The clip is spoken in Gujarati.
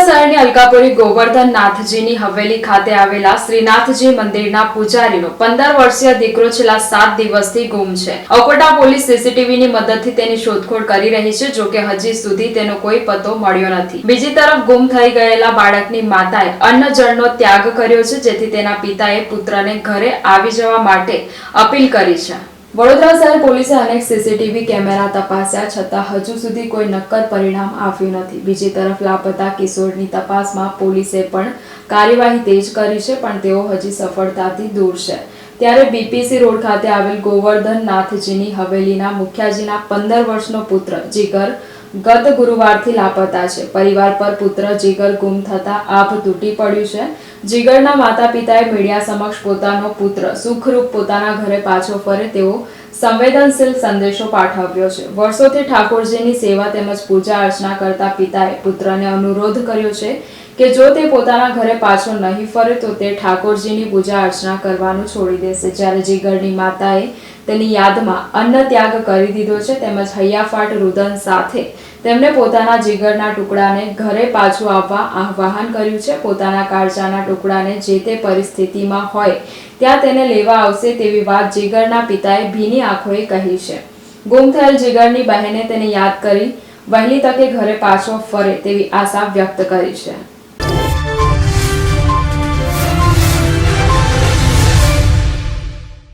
વડોદરા અલકાપુરી ગોવર્ધન નાથજીની હવેલી ખાતે આવેલા શ્રીનાથજી મંદિરના પૂજારીનો પંદર વર્ષીય દીકરો છેલ્લા સાત દિવસથી ગુમ છે. અકોટા પોલીસ સીસીટીવીની મદદથી તેની શોધખોળ કરી રહી છે જોકે હજી સુધી તેનો કોઈ પતો મળ્યો નથી. બીજી તરફ ગુમ થઈ ગયેલા બાળકની માતાએ અન્ન જળનો ત્યાગ કર્યો છે, જેથી તેના પિતાએ પુત્રને ઘરે આવી જવા માટે અપીલ કરી છે. વડોદરા શહેર પોલીસે અનેક સીસીટીવી કેમેરા તપાસ્યા, છતાં હજુ સુધી કોઈ નક્કર પરિણામ આવ્યું નથી. બીજી તરફ લાપતા કિશોરની તપાસમાં પોલીસે પણ કાર્યવાહી તેજ કરી છે, પણ તેઓ હજી સફળતાથી દૂર છે. ત્યારે બીપીસી રોડ ખાતે આવેલ ગોવર્ધન નાથજીની હવેલીના મુખ્યાજીના પંદર વર્ષનો પુત્ર જીગર ગત ગુરુવારથી લાપતા છે. પરિવાર પર પુત્ર જીગર ગુમ થતા આભ તૂટી પડ્યું છે. જીગરના માતા પિતાએ મીડિયા સમક્ષ પોતાનો પુત્ર, સુખરૂપ પોતાના ઘરે પાછો ફરે તેવો સંવેદનશીલ સંદેશો પાઠવ્યો છે. વર્ષોથી ઠાકોરજીની સેવા તેમજ પૂજા અર્ચના કરતા પિતાએ પુત્રને અનુરોધ કર્યો છે કે જો તે પોતાના ઘરે પાછો નહીં ફરે તો તે ઠાકોરજીની પૂજા અર્ચના કરવાનું છોડી દેશે. જ્યારે જીગરની માતાએ તેની યાદમાં અન્ન ત્યાગ કરી દીધો છે તેમજ હૈયાફાટ રુદન સાથે તેમણે પોતાના જીગરના ટુકડાને ઘરે પાછું આવવા આહ્વાન કર્યું છે. પોતાના કાળજાના ટુકડાને જે તે પરિસ્થિતિમાં હોય ત્યાં તેને લેવા આવશે તેવી વાત જીગરના પિતાએ ભીની આંખોએ કહી છે. ગુમ થયેલ જીગરની બહેને તેને યાદ કરી વહેલી તકે ઘરે પાછો ફરે તેવી આશા વ્યક્ત કરી છે.